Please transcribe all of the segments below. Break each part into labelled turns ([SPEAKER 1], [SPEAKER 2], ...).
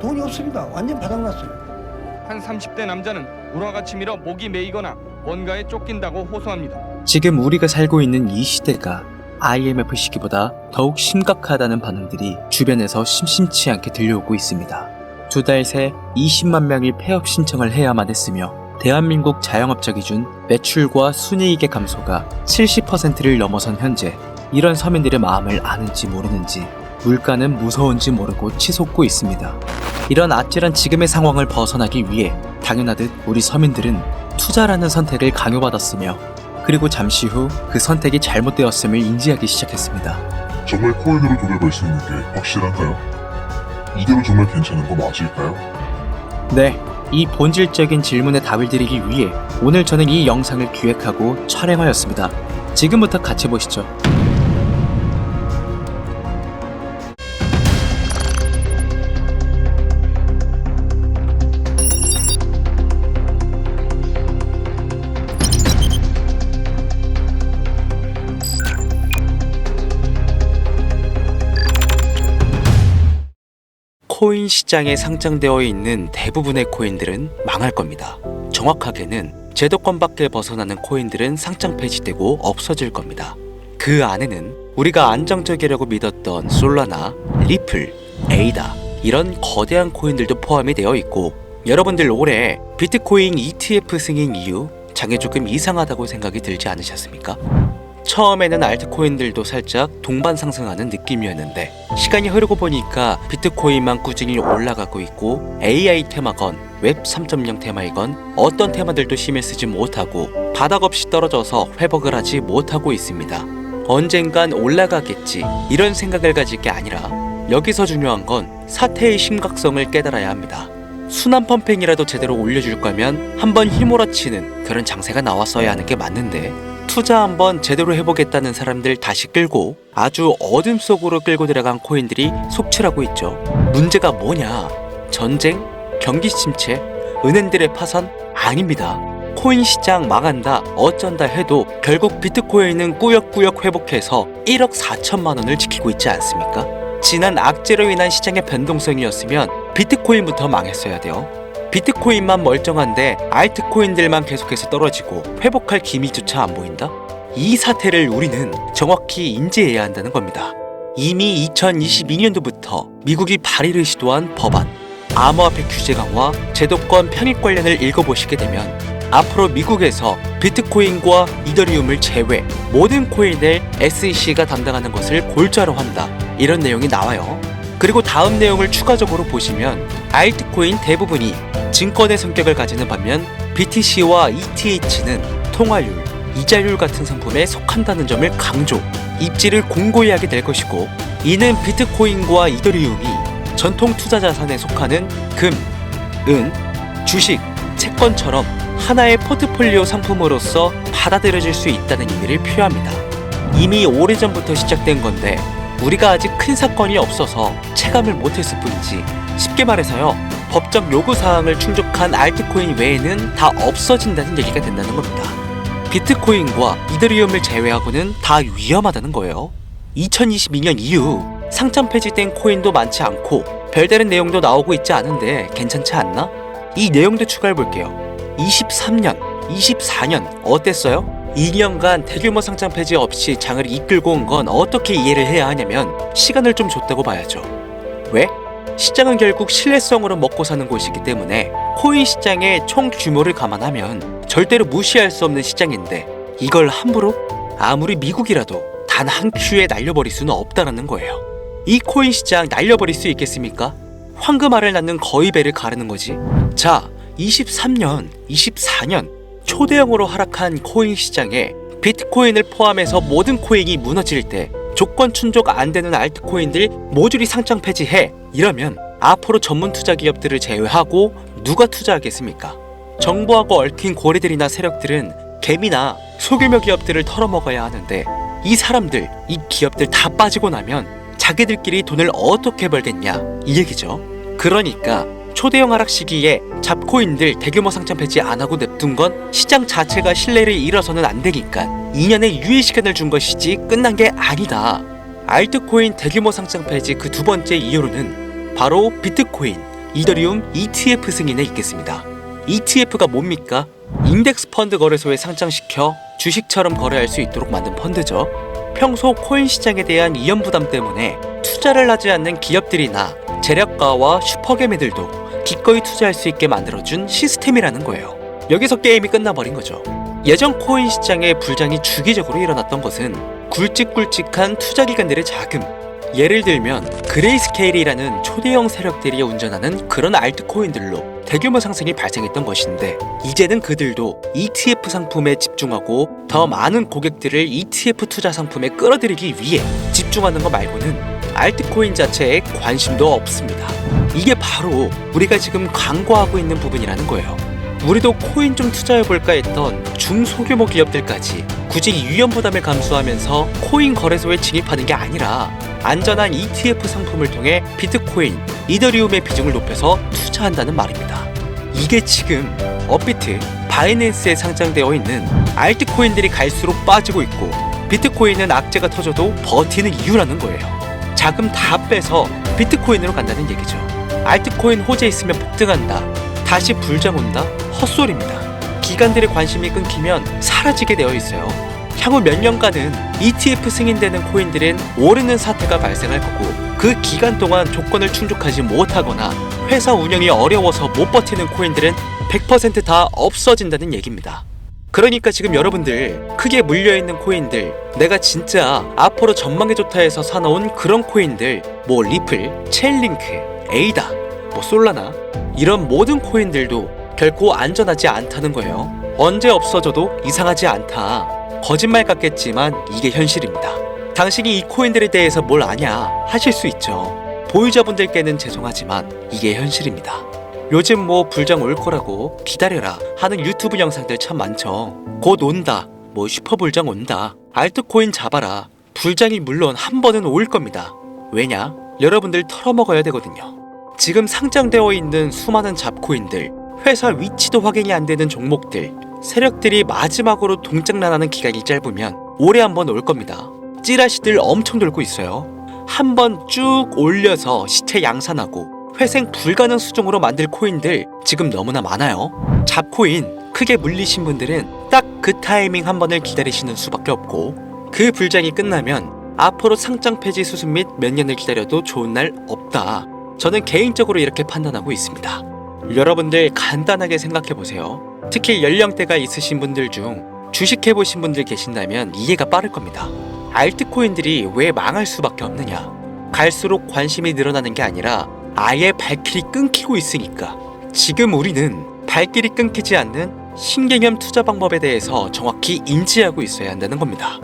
[SPEAKER 1] 돈이 없습니다. 완전 바닥났어요.
[SPEAKER 2] 한 30대 남자는 우라같이 밀어 목이 메이거나 뭔가에 쫓긴다고 호소합니다.
[SPEAKER 3] 지금 우리가 살고 있는 이 시대가 IMF 시기보다 더욱 심각하다는 반응들이 주변에서 심심치 않게 들려오고 있습니다. 두 달 새 20만 명이 폐업 신청을 해야만 했으며 대한민국 자영업자 기준 매출과 순이익의 감소가 70%를 넘어선 현재 이런 서민들의 마음을 아는지 모르는지 물가는 무서운지 모르고 치솟고 있습니다. 이런 아찔한 지금의 상황을 벗어나기 위해 당연하듯 우리 서민들은 투자라는 선택을 강요받았으며 그리고 잠시 후 그 선택이 잘못되었음을 인지하기 시작했습니다.
[SPEAKER 4] 정말 코인으로 돈을 벌 수 있는 게 확실한가요? 이대로 정말 괜찮은 거 맞을까요?
[SPEAKER 3] 네, 이 본질적인 질문에 답을 드리기 위해 오늘 저는 이 영상을 기획하고 촬영하였습니다. 지금부터 같이 보시죠. 코인 시장에 상장되어 있는 대부분의 코인들은 망할 겁니다. 정확하게는 제도권 밖에 벗어나는 코인들은 상장 폐지되고 없어질 겁니다. 그 안에는 우리가 안정적이라고 믿었던 솔라나, 리플, 에이다 이런 거대한 코인들도 포함이 되어 있고 여러분들 올해 비트코인 ETF 승인 이후 장에 조금 이상하다고 생각이 들지 않으셨습니까? 처음에는 알트코인들도 살짝 동반 상승하는 느낌이었는데 시간이 흐르고 보니까 비트코인만 꾸준히 올라가고 있고 AI 테마건 웹 3.0 테마이건 어떤 테마들도 힘을 쓰지 못하고 바닥 없이 떨어져서 회복을 하지 못하고 있습니다. 언젠간 올라가겠지 이런 생각을 가질 게 아니라 여기서 중요한 건 사태의 심각성을 깨달아야 합니다. 순환 펌핑이라도 제대로 올려줄 거면 한번 휘몰아치는 그런 장세가 나왔어야 하는 게 맞는데 투자 한번 제대로 해보겠다는 사람들 다시 끌고 아주 어둠 속으로 끌고 들어간 코인들이 속출하고 있죠. 문제가 뭐냐? 전쟁, 경기 침체, 은행들의 파산 아닙니다. 코인 시장 망한다, 어쩐다 해도 결국 비트코인은 꾸역꾸역 회복해서 1억 4천만 원을 지키고 있지 않습니까? 지난 악재로 인한 시장의 변동성이었으면 비트코인부터 망했어야 돼요. 비트코인만 멀쩡한데 알트코인들만 계속해서 떨어지고 회복할 기미조차 안 보인다? 이 사태를 우리는 정확히 인지해야 한다는 겁니다. 이미 2022년도부터 미국이 발의를 시도한 법안, 암호화폐 규제 강화, 제도권 편입 관련을 읽어보시게 되면 앞으로 미국에서 비트코인과 이더리움을 제외 모든 코인을 SEC가 담당하는 것을 골자로 한다. 이런 내용이 나와요. 그리고 다음 내용을 추가적으로 보시면 알트코인 대부분이 증권의 성격을 가지는 반면 BTC와 ETH는 통화율, 이자율 같은 상품에 속한다는 점을 강조, 입지를 공고히 하게 될 것이고 이는 비트코인과 이더리움이 전통 투자 자산에 속하는 금, 은, 주식, 채권처럼 하나의 포트폴리오 상품으로서 받아들여질 수 있다는 의미를 표합니다. 이미 오래전부터 시작된 건데 우리가 아직 큰 사건이 없어서 체감을 못했을 뿐이지 쉽게 말해서요 법적 요구 사항을 충족한 알트코인 외에는 다 없어진다는 얘기가 된다는 겁니다. 비트코인과 이더리움을 제외하고는 다 위험하다는 거예요. 2022년 이후 상장 폐지된 코인도 많지 않고 별다른 내용도 나오고 있지 않은데 괜찮지 않나? 이 내용도 추가해 볼게요. 23년, 24년 어땠어요? 2년간 대규모 상장 폐지 없이 장을 이끌고 온 건 어떻게 이해를 해야 하냐면 시간을 좀 줬다고 봐야죠. 왜? 시장은 결국 신뢰성으로 먹고 사는 곳이기 때문에 코인 시장의 총 규모를 감안하면 절대로 무시할 수 없는 시장인데 이걸 함부로 아무리 미국이라도 단 한 큐에 날려버릴 수는 없다라는 거예요. 이 코인 시장 날려버릴 수 있겠습니까? 황금알을 낳는 거의 배를 가르는 거지. 자, 23년, 24년 초대형으로 하락한 코인 시장에 비트코인을 포함해서 모든 코인이 무너질 때 조건 충족 안 되는 알트코인들 모조리 상장 폐지해 이러면 앞으로 전문 투자 기업들을 제외하고 누가 투자하겠습니까? 정부하고 얽힌 고리들이나 세력들은 개미나 소규모 기업들을 털어먹어야 하는데 이 사람들, 이 기업들 다 빠지고 나면 자기들끼리 돈을 어떻게 벌겠냐 이 얘기죠. 그러니까 초대형 하락 시기에 잡코인들 대규모 상장 폐지 안 하고 냅둔 건 시장 자체가 신뢰를 잃어서는 안 되니까 2년의 유예 시간을 준 것이지 끝난 게 아니다. 알트코인 대규모 상장 폐지 그 두 번째 이유로는 바로 비트코인, 이더리움 ETF 승인에 있겠습니다. ETF가 뭡니까? 인덱스 펀드 거래소에 상장시켜 주식처럼 거래할 수 있도록 만든 펀드죠. 평소 코인 시장에 대한 이연 부담 때문에 투자를 하지 않는 기업들이나 재력가와 슈퍼개미들도 기꺼이 투자할 수 있게 만들어준 시스템이라는 거예요. 여기서 게임이 끝나버린 거죠. 예전 코인 시장의 불장이 주기적으로 일어났던 것은 굵직굵직한 투자 기관들의 자금, 예를 들면 그레이스케일이라는 초대형 세력들이 운전하는 그런 알트코인들로 대규모 상승이 발생했던 것인데 이제는 그들도 ETF 상품에 집중하고 더 많은 고객들을 ETF 투자 상품에 끌어들이기 위해 집중하는 것 말고는 알트코인 자체에 관심도 없습니다. 이게 바로 우리가 지금 광고하고 있는 부분이라는 거예요. 우리도 코인 좀 투자해볼까 했던 중소규모 기업들까지 굳이 위험 부담을 감수하면서 코인 거래소에 진입하는 게 아니라 안전한 ETF 상품을 통해 비트코인, 이더리움의 비중을 높여서 투자한다는 말입니다. 이게 지금 업비트, 바이낸스에 상장되어 있는 알트코인들이 갈수록 빠지고 있고 비트코인은 악재가 터져도 버티는 이유라는 거예요. 자금 다 빼서 비트코인으로 간다는 얘기죠. 알트코인 호재 있으면 폭등한다. 다시 불장 온다? 헛소리입니다. 기관들의 관심이 끊기면 사라지게 되어 있어요. 향후 몇 년간은 ETF 승인되는 코인들은 오르는 사태가 발생할 거고 그 기간 동안 조건을 충족하지 못하거나 회사 운영이 어려워서 못 버티는 코인들은 100%다 없어진다는 얘기입니다. 그러니까 지금 여러분들 크게 물려있는 코인들 내가 진짜 앞으로 전망이 좋다 해서 사놓은 그런 코인들 뭐 리플, 체인링크, 에이다, 뭐 솔라나 이런 모든 코인들도 결코 안전하지 않다는 거예요. 언제 없어져도 이상하지 않다. 거짓말 같겠지만 이게 현실입니다. 당신이 이 코인들에 대해서 뭘 아냐 하실 수 있죠. 보유자분들께는 죄송하지만 이게 현실입니다. 요즘 뭐 불장 올 거라고 기다려라 하는 유튜브 영상들 참 많죠. 곧 온다. 뭐 슈퍼불장 온다. 알트코인 잡아라. 불장이 물론 한 번은 올 겁니다. 왜냐? 여러분들 털어먹어야 되거든요. 지금 상장되어 있는 수많은 잡코인들, 회사 위치도 확인이 안 되는 종목들, 세력들이 마지막으로 동작난하는 기간이 짧으면 올해 한 번 올 겁니다. 찌라시들 엄청 돌고 있어요. 한 번 쭉 올려서 시체 양산하고 회생 불가능 수준으로 만들 코인들 지금 너무나 많아요. 잡코인 크게 물리신 분들은 딱 그 타이밍 한 번을 기다리시는 수밖에 없고 그 불장이 끝나면 앞으로 상장 폐지 수습 및몇 년을 기다려도 좋은 날 없다. 저는 개인적으로 이렇게 판단하고 있습니다. 여러분들 간단하게 생각해 보세요. 특히 연령대가 있으신 분들 중 주식해 보신 분들 계신다면 이해가 빠를 겁니다. 알트코인들이 왜 망할 수밖에 없느냐? 갈수록 관심이 늘어나는 게 아니라 아예 발길이 끊기고 있으니까. 지금 우리는 발길이 끊기지 않는 신개념 투자 방법에 대해서 정확히 인지하고 있어야 한다는 겁니다.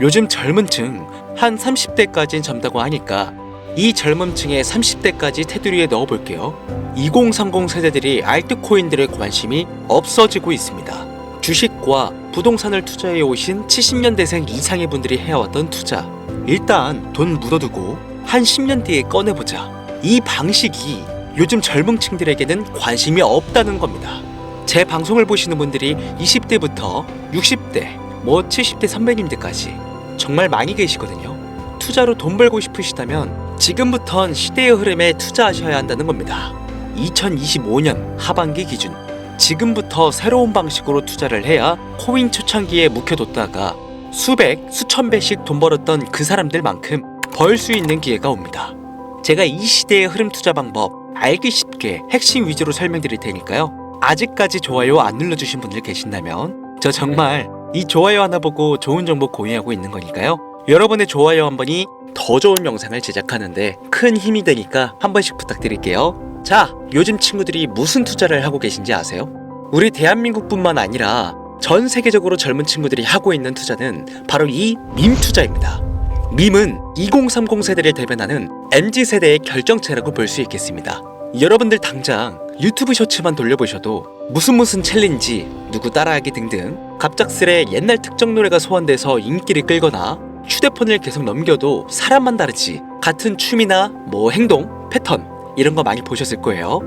[SPEAKER 3] 요즘 젊은 층 한 30대까지는 젊다고 하니까 이 젊은 층의 30대까지 테두리에 넣어볼게요. 2030 세대들이 알트코인들의 관심이 없어지고 있습니다. 주식과 부동산을 투자해 오신 70년대생 이상의 분들이 해왔던 투자. 일단 돈 묻어두고 한 10년 뒤에 꺼내보자. 이 방식이 요즘 젊은 층들에게는 관심이 없다는 겁니다. 제 방송을 보시는 분들이 20대부터 60대, 뭐 70대 선배님들까지 정말 많이 계시거든요. 투자로 돈 벌고 싶으시다면 지금부턴 시대의 흐름에 투자하셔야 한다는 겁니다. 2025년 하반기 기준 지금부터 새로운 방식으로 투자를 해야 코인 초창기에 묵혀뒀다가 수백, 수천 배씩 돈 벌었던 그 사람들만큼 벌 수 있는 기회가 옵니다. 제가 이 시대의 흐름 투자 방법 알기 쉽게 핵심 위주로 설명드릴 테니까요. 아직까지 좋아요 안 눌러주신 분들 계신다면 저 정말 이 좋아요 하나 보고 좋은 정보 공유하고 있는 거니까요. 여러분의 좋아요 한 번이 더 좋은 영상을 제작하는데 큰 힘이 되니까 한 번씩 부탁드릴게요. 자, 요즘 친구들이 무슨 투자를 하고 계신지 아세요? 우리 대한민국뿐만 아니라 전 세계적으로 젊은 친구들이 하고 있는 투자는 바로 이밈 투자입니다. 밈은 2030 세대를 대변하는 MZ 세대의 결정체라고 볼 수 있겠습니다. 여러분들 당장 유튜브 쇼츠만 돌려보셔도 무슨 무슨 챌린지, 누구 따라하기 등등 갑작스레 옛날 특정 노래가 소환돼서 인기를 끌거나 휴대폰을 계속 넘겨도 사람만 다르지 같은 춤이나 뭐 행동, 패턴 이런 거 많이 보셨을 거예요.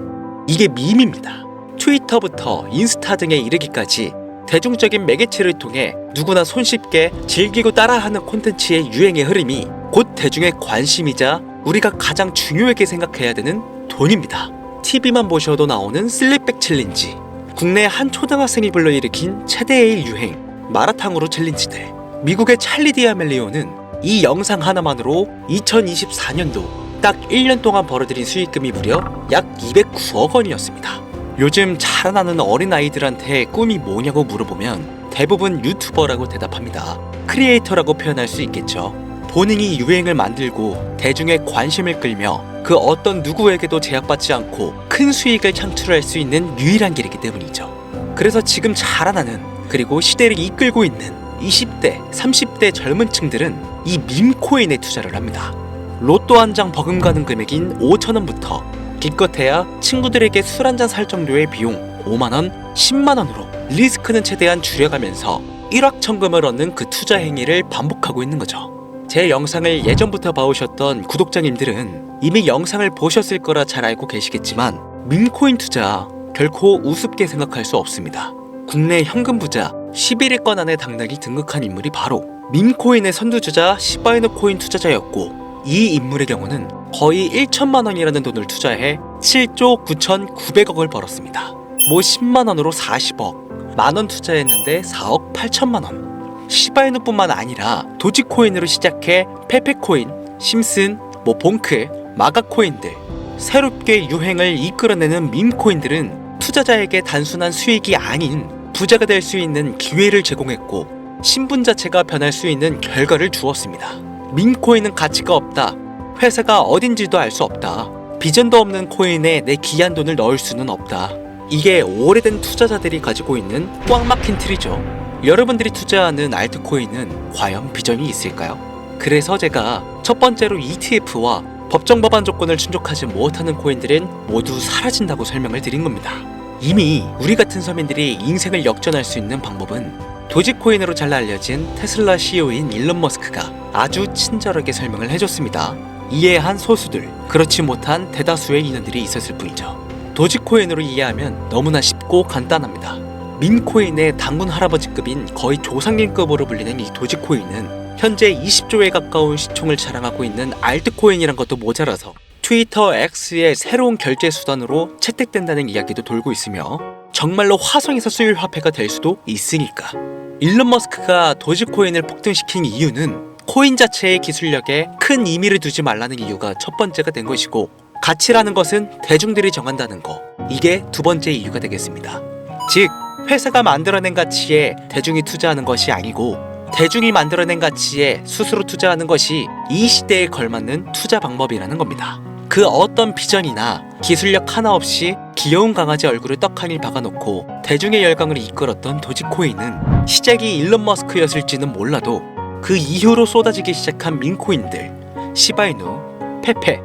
[SPEAKER 3] 이게 밈입니다. 트위터부터 인스타 등에 이르기까지 대중적인 매개체를 통해 누구나 손쉽게 즐기고 따라하는 콘텐츠의 유행의 흐름이 곧 대중의 관심이자 우리가 가장 중요하게 생각해야 되는 돈입니다. TV만 보셔도 나오는 슬립백 챌린지, 국내 한 초등학생이 불러일으킨 최대의 유행 마라탕으로 챌린지들, 미국의 찰리 디아멜리오는 이 영상 하나만으로 2024년도 딱 1년 동안 벌어들인 수익금이 무려 약 209억 원이었습니다. 요즘 자라나는 어린아이들한테 꿈이 뭐냐고 물어보면 대부분 유튜버라고 대답합니다. 크리에이터라고 표현할 수 있겠죠. 본인이 유행을 만들고 대중의 관심을 끌며 그 어떤 누구에게도 제약받지 않고 큰 수익을 창출할 수 있는 유일한 길이기 때문이죠. 그래서 지금 자라나는 그리고 시대를 이끌고 있는 20대, 30대 젊은 층들은 이 밈코인에 투자를 합니다. 로또 한 장 버금가는 금액인 5천원부터 기껏해야 친구들에게 술 한 잔 살 정도의 비용 5만원, 10만원으로 리스크는 최대한 줄여가면서 일확천금을 얻는 그 투자 행위를 반복하고 있는 거죠. 제 영상을 예전부터 봐오셨던 구독자님들은 이미 영상을 보셨을 거라 잘 알고 계시겠지만 민코인 투자 결코 우습게 생각할 수 없습니다. 국내 현금 부자 11위 권 안에 당당히 등극한 인물이 바로 밈코인의 선두주자 시바이노 코인 투자자였고 이 인물의 경우는 거의 1천만 원이라는 돈을 투자해 7조 9,900억을 벌었습니다. 뭐 10만 원으로 40억, 만 원 투자했는데 4억 8천만 원. 시바이누뿐만 아니라 도지코인으로 시작해 페페코인, 심슨, 뭐 봉크, 마가코인들 새롭게 유행을 이끌어내는 밈코인들은 투자자에게 단순한 수익이 아닌 부자가 될 수 있는 기회를 제공했고 신분 자체가 변할 수 있는 결과를 주었습니다. 밈코인은 가치가 없다. 회사가 어딘지도 알 수 없다. 비전도 없는 코인에 내 귀한 돈을 넣을 수는 없다. 이게 오래된 투자자들이 가지고 있는 꽉 막힌 틀이죠. 여러분들이 투자하는 알트코인은 과연 비전이 있을까요? 그래서 제가 첫 번째로 ETF와 법정 법안 조건을 충족하지 못하는 코인들은 모두 사라진다고 설명을 드린 겁니다. 이미 우리 같은 서민들이 인생을 역전할 수 있는 방법은 도지코인으로 잘 알려진 테슬라 CEO인 일론 머스크가 아주 친절하게 설명을 해줬습니다. 이해한 소수들, 그렇지 못한 대다수의 인원들이 있었을 뿐이죠. 도지코인으로 이해하면 너무나 쉽고 간단합니다. 민코인의 당군 할아버지급인 거의 조상님급으로 불리는 이 도지코인은 현재 20조에 가까운 시총을 자랑하고 있는 알트코인이란 것도 모자라서 트위터 X의 새로운 결제 수단으로 채택된다는 이야기도 돌고 있으며 정말로 화성에서 수일 화폐가 될 수도 있으니까 일론 머스크가 도지코인을 폭등시킨 이유는 코인 자체의 기술력에 큰 의미를 두지 말라는 이유가 첫 번째가 된 것이고 가치라는 것은 대중들이 정한다는 거 이게 두 번째 이유가 되겠습니다. 즉 회사가 만들어낸 가치에 대중이 투자하는 것이 아니고 대중이 만들어낸 가치에 스스로 투자하는 것이 이 시대에 걸맞는 투자 방법이라는 겁니다. 그 어떤 비전이나 기술력 하나 없이 귀여운 강아지 얼굴을 떡하니 박아놓고 대중의 열광을 이끌었던 도지코인은 시작이 일론 머스크였을지는 몰라도 그 이후로 쏟아지기 시작한 민코인들, 시바이누, 페페,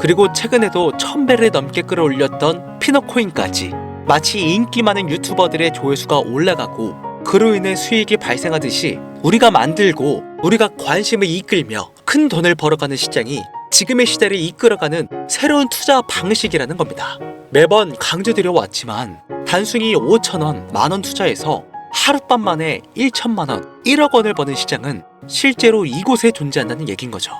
[SPEAKER 3] 그리고 최근에도 천 배를 넘게 끌어올렸던 피너코인까지 마치 인기 많은 유튜버들의 조회수가 올라가고 그로 인해 수익이 발생하듯이 우리가 만들고 우리가 관심을 이끌며 큰 돈을 벌어가는 시장이 지금의 시대를 이끌어가는 새로운 투자 방식이라는 겁니다. 매번 강조드려 왔지만 단순히 5천원, 만원 투자해서 하룻밤 만에 1천만 원, 1억 원을 버는 시장은 실제로 이곳에 존재한다는 얘긴 거죠.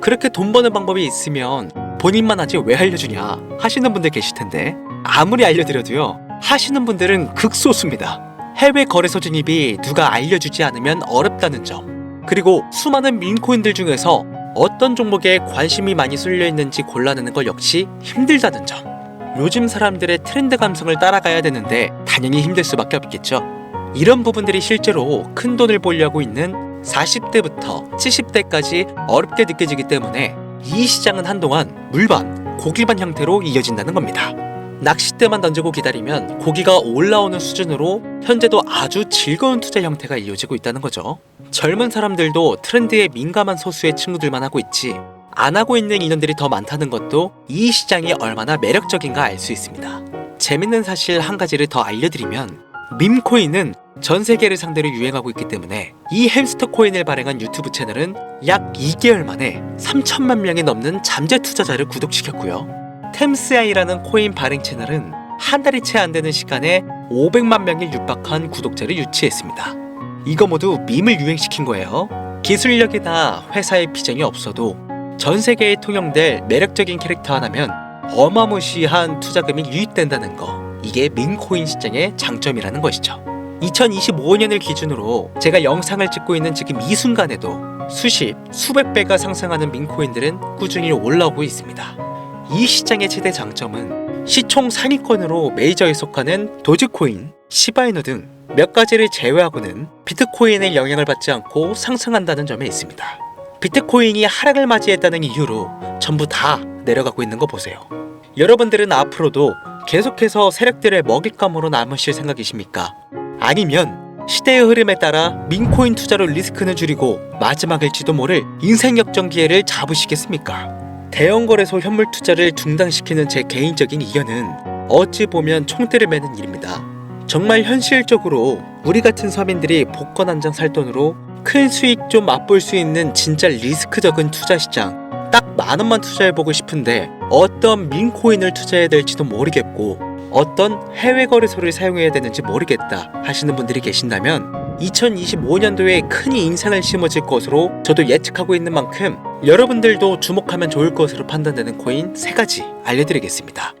[SPEAKER 3] 그렇게 돈 버는 방법이 있으면 본인만 하지 왜 알려주냐 하시는 분들 계실 텐데 아무리 알려드려도요 하시는 분들은 극소수입니다. 해외 거래소 진입이 누가 알려주지 않으면 어렵다는 점 그리고 수많은 민코인들 중에서 어떤 종목에 관심이 많이 쏠려 있는지 골라내는 것 역시 힘들다는 점 요즘 사람들의 트렌드 감성을 따라가야 되는데 당연히 힘들 수밖에 없겠죠. 이런 부분들이 실제로 큰 돈을 벌려고 있는 40대부터 70대까지 어렵게 느껴지기 때문에 이 시장은 한동안 물반, 고기반 형태로 이어진다는 겁니다. 낚싯대만 던지고 기다리면 고기가 올라오는 수준으로 현재도 아주 즐거운 투자 형태가 이어지고 있다는 거죠. 젊은 사람들도 트렌드에 민감한 소수의 친구들만 하고 있지 안 하고 있는 인원들이 더 많다는 것도 이 시장이 얼마나 매력적인가 알 수 있습니다. 재밌는 사실 한 가지를 더 알려드리면 밈코인은 전 세계를 상대로 유행하고 있기 때문에 이 햄스터 코인을 발행한 유튜브 채널은 약 2개월 만에 3천만 명이 넘는 잠재 투자자를 구독시켰고요. 템스아이라는 코인 발행 채널은 한 달이 채 안 되는 시간에 500만 명에 육박한 구독자를 유치했습니다. 이거 모두 밈을 유행시킨 거예요. 기술력이나 회사의 비전이 없어도 전 세계에 통용될 매력적인 캐릭터 하나면 어마무시한 투자금이 유입된다는 거. 이게 민코인 시장의 장점이라는 것이죠. 2025년을 기준으로 제가 영상을 찍고 있는 지금 이 순간에도 수십, 수백 배가 상승하는 민코인들은 꾸준히 올라오고 있습니다. 이 시장의 최대 장점은 시총 상위권으로 메이저에 속하는 도지코인, 시바이노 등 몇 가지를 제외하고는 비트코인의 영향을 받지 않고 상승한다는 점에 있습니다. 비트코인이 하락을 맞이했다는 이유로 전부 다 내려가고 있는 거 보세요. 여러분들은 앞으로도 계속해서 세력들의 먹잇감으로 남으실 생각이십니까? 아니면 시대의 흐름에 따라 민코인 투자로 리스크는 줄이고 마지막일지도 모를 인생 역전 기회를 잡으시겠습니까? 대형 거래소 현물 투자를 중단시키는 제 개인적인 의견은 어찌 보면 총대를 매는 일입니다. 정말 현실적으로 우리 같은 서민들이 복권 한 장 살 돈으로 큰 수익 좀 맛볼 수 있는 진짜 리스크 적은 투자 시장 딱 만 원만 투자해 보고 싶은데 어떤 민코인을 투자해야 될지도 모르겠고 어떤 해외 거래소를 사용해야 되는지 모르겠다 하시는 분들이 계신다면 2025년도에 큰 인상을 심어질 것으로 저도 예측하고 있는 만큼 여러분들도 주목하면 좋을 것으로 판단되는 코인 세 가지 알려드리겠습니다.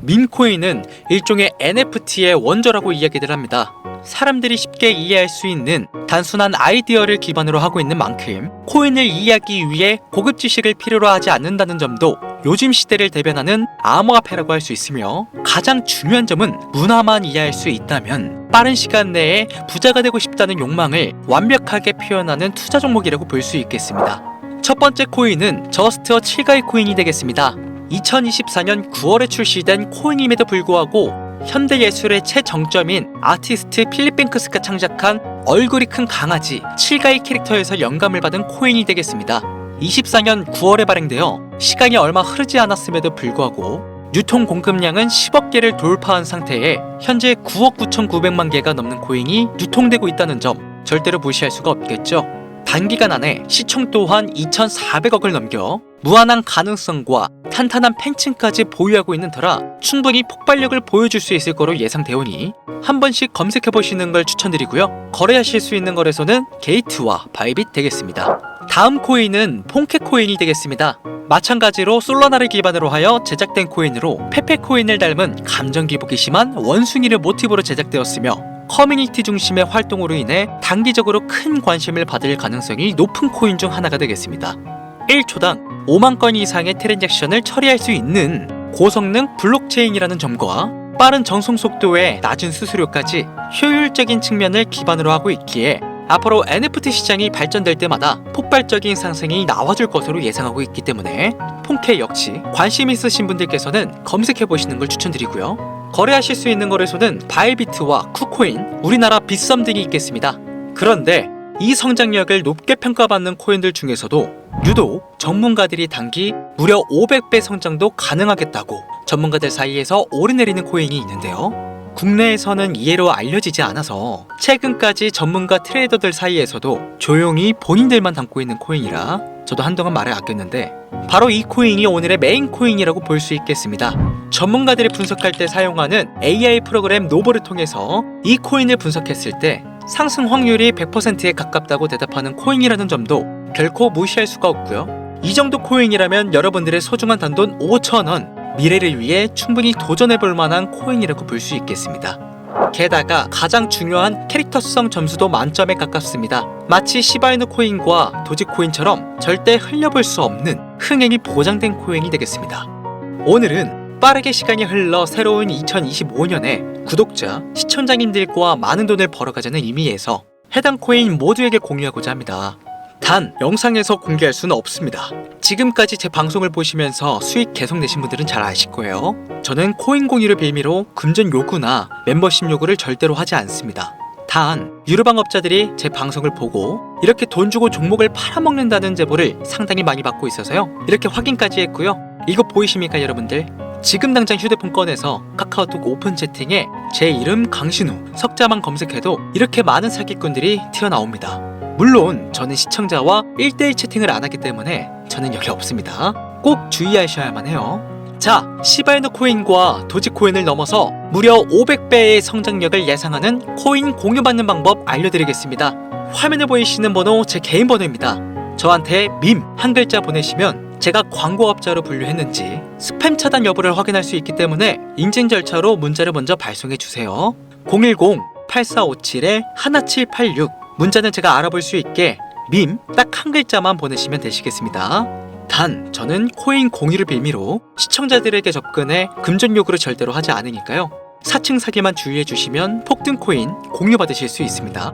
[SPEAKER 3] 민코인은 일종의 NFT의 원조라고 이야기들 합니다. 사람들이 쉽게 이해할 수 있는 단순한 아이디어를 기반으로 하고 있는 만큼 코인을 이해하기 위해 고급 지식을 필요로 하지 않는다는 점도 요즘 시대를 대변하는 암호화폐라고 할 수 있으며 가장 중요한 점은 문화만 이해할 수 있다면 빠른 시간 내에 부자가 되고 싶다는 욕망을 완벽하게 표현하는 투자 종목이라고 볼 수 있겠습니다. 첫 번째 코인은 저스트어 7가의 코인이 되겠습니다. 2024년 9월에 출시된 코인임에도 불구하고 현대 예술의 최정점인 아티스트 필립 뱅크스가 창작한 얼굴이 큰 강아지 칠가이 캐릭터에서 영감을 받은 코인이 되겠습니다. 24년 9월에 발행되어 시간이 얼마 흐르지 않았음에도 불구하고 유통 공급량은 10억 개를 돌파한 상태에 현재 9억 9,900만 개가 넘는 코인이 유통되고 있다는 점 절대로 무시할 수가 없겠죠. 단기간 안에 시총 또한 2,400억을 넘겨 무한한 가능성과 탄탄한 팬층까지 보유하고 있는 터라 충분히 폭발력을 보여줄 수 있을 거로 예상되오니 한 번씩 검색해 보시는 걸 추천드리고요. 거래하실 수 있는 거래소는 게이트와 바이빗 되겠습니다. 다음 코인은 폰케 코인이 되겠습니다. 마찬가지로 솔라나를 기반으로 하여 제작된 코인으로 페페 코인을 닮은 감정 기복이 심한 원숭이를 모티브로 제작되었으며 커뮤니티 중심의 활동으로 인해 단기적으로 큰 관심을 받을 가능성이 높은 코인 중 하나가 되겠습니다. 1초당 5만 건 이상의 트랜잭션을 처리할 수 있는 고성능 블록체인이라는 점과 빠른 전송 속도에 낮은 수수료까지 효율적인 측면을 기반으로 하고 있기에 앞으로 NFT 시장이 발전될 때마다 폭발적인 상승이 나와줄 것으로 예상하고 있기 때문에 폰케 역시 관심 있으신 분들께서는 검색해 보시는 걸 추천드리고요. 거래하실 수 있는 거래소는 바이비트와 쿠코인, 우리나라 빗썸 등이 있겠습니다. 그런데 이 성장력을 높게 평가받는 코인들 중에서도 유독 전문가들이 단기 무려 500배 성장도 가능하겠다고 전문가들 사이에서 오르내리는 코인이 있는데요. 국내에서는 이해로 알려지지 않아서 최근까지 전문가 트레이더들 사이에서도 조용히 본인들만 담고 있는 코인이라 저도 한동안 말을 아꼈는데 바로 이 코인이 오늘의 메인 코인이라고 볼 수 있겠습니다. 전문가들이 분석할 때 사용하는 AI 프로그램 노보를 통해서 이 코인을 분석했을 때 상승 확률이 100%에 가깝다고 대답하는 코인이라는 점도 결코 무시할 수가 없고요. 이 정도 코인이라면 여러분들의 소중한 단돈 5,000원 미래를 위해 충분히 도전해 볼 만한 코인이라고 볼 수 있겠습니다. 게다가 가장 중요한 캐릭터성 점수도 만점에 가깝습니다. 마치 시바이누 코인과 도지코인처럼 절대 흘려볼 수 없는 흥행이 보장된 코인이 되겠습니다. 오늘은 빠르게 시간이 흘러 새로운 2025년에 구독자, 시청자님들과 많은 돈을 벌어가자는 의미에서 해당 코인 모두에게 공유하고자 합니다. 단 영상에서 공개할 수는 없습니다. 지금까지 제 방송을 보시면서 수익 계속 내신 분들은 잘 아실 거예요. 저는 코인 공유를 빌미로 금전 요구나 멤버십 요구를 절대로 하지 않습니다. 단 유료방업자들이 제 방송을 보고 이렇게 돈 주고 종목을 팔아먹는다는 제보를 상당히 많이 받고 있어서요. 이렇게 확인까지 했고요. 이거 보이십니까 여러분들? 지금 당장 휴대폰 꺼내서 카카오톡 오픈 채팅에 제 이름 강신우 석자만 검색해도 이렇게 많은 사기꾼들이 튀어나옵니다. 물론 저는 시청자와 1대1 채팅을 안 하기 때문에 저는 여기 없습니다. 꼭 주의하셔야만 해요. 자, 시바이누 코인과 도지코인을 넘어서 무려 500배의 성장력을 예상하는 코인 공유받는 방법 알려드리겠습니다. 화면에 보이시는 번호 제 개인 번호입니다. 저한테 밈 한 글자 보내시면
[SPEAKER 5] 제가 광고업자로 분류했는지 스팸 차단 여부를 확인할 수 있기 때문에 인증 절차로 문자를 먼저 발송해 주세요. 010-8457-1786 문자는 제가 알아볼 수 있게 밈 딱 한 글자만 보내시면 되시겠습니다. 단 저는 코인 공유를 빌미로 시청자들에게 접근해 금전 요구를 절대로 하지 않으니까요. 사칭 사기만 주의해 주시면 폭등 코인 공유 받으실 수 있습니다.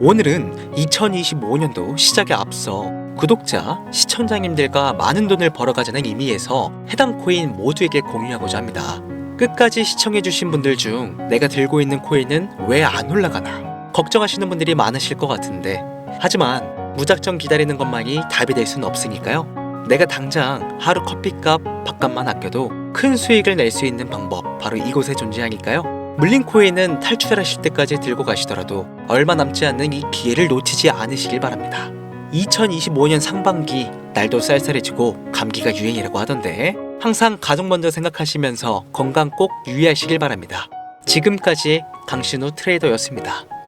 [SPEAKER 3] 오늘은 2025년도 시작에 앞서 구독자, 시청자님들과 많은 돈을 벌어가자는 의미에서 해당 코인 모두에게 공유하고자 합니다. 끝까지 시청해주신 분들 중 내가 들고 있는 코인은 왜 안 올라가나 걱정하시는 분들이 많으실 것 같은데 하지만 무작정 기다리는 것만이 답이 될 수는 없으니까요. 내가 당장 하루 커피값, 밥값만 아껴도 큰 수익을 낼 수 있는 방법 바로 이곳에 존재하니까요. 물린 코인은 탈출하실 때까지 들고 가시더라도 얼마 남지 않는 이 기회를 놓치지 않으시길 바랍니다. 2025년 상반기 날도 쌀쌀해지고 감기가 유행이라고 하던데 항상 가족 먼저 생각하시면서 건강 꼭 유의하시길 바랍니다. 지금까지 강신우 트레이더였습니다.